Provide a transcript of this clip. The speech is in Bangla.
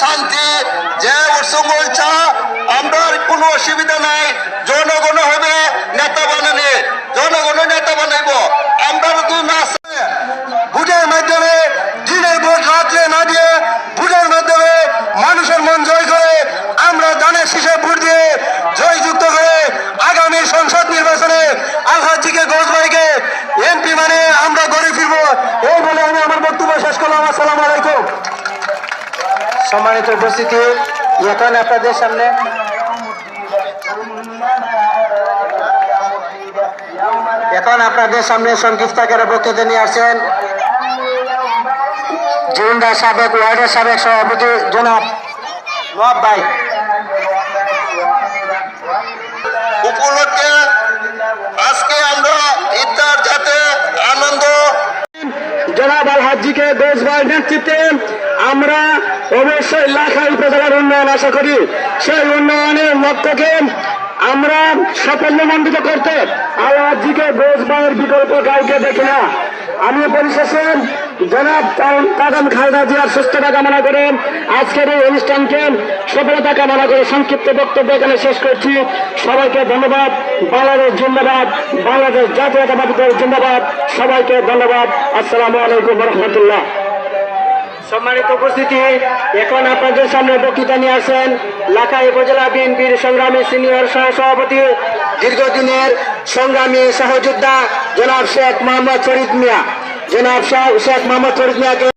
শান্তি যে উৎসঙ্গল চা আমরা কোনো অসুবিধা নাই। জনগণ হবে, নেতা বানানে জনগণ নেতা বানাইব। আমরা দুই মাস বুঝের মাধ্যমে দিনের ভোট, রাত্রে না দিয়ে বুঝের মাধ্যমে মানুষের মন জয় করে, আমরা দানের শীষে ভোট দিয়ে জয়যুক্ত করে আগামী সংসদ নির্বাচনে আলহাজিকে গোজবাইকে এমপি মানে আমরা গড়ে ফিরবো এই বলে আমি আমার বক্তব্য শেষ করলাম। আসসালাম আলাইকুম। সম্মানিত উপস্থিতি এখন আপনাদের সামনে এখন আপনাদের সামনে সংক্ষিপ্ত আকারে বক্তৃতা নিয়ে আসছেন জুন্ডা সাবেক ওয়ার্ডের সাবেক সভাপতি জনাব নবাব ভাই। উপলক্ষে আজকে আমরা ইফতার যাতে আনন্দ জনাব আল হাজিকে দেশ ভাই নেতৃত্বে আমরা অবশ্যই লাখাই উপজেলার উন্নয়ন আশা করি। সেই উন্নয়নের লক্ষ্যকে আমরা সাফল্যমণ্ডিত করতে আল হাজিকে দেশ বিকল্প কাউকে দেখি না। আমি পরিশেষে জনাব কাদম খালদা জিয়ার সুস্থতা কামনা করে আজকের এই অনুষ্ঠানকে সফলতা কামনা করে সংক্ষিপ্ত বক্তব্য এখানে শেষ করছি। সবাইকে ধন্যবাদ। বাংলাদেশ জিন্দাবাদ। বাংলাদেশ জাতীয়তাবাদী দল জিন্দাবাদ। সবাইকে ধন্যবাদ। আসসালামু আলাইকুম রহমতুল্লাহ। সম্মানিত উপস্থিতি, এখন আপনাদের সামনে বক্তৃতা নিয়ে আসেন লাখাই উপজেলা বিএনপির সংগ্রামী সিনিয়র সহ সভাপতি দীর্ঘদিনের সংগ্রামী সহযোদ্ধা জনাব শেখ মোহাম্মদ ফরিদ মিয়া। জনাব শেখ মোহাম্মদ ফরিদ মিয়াকে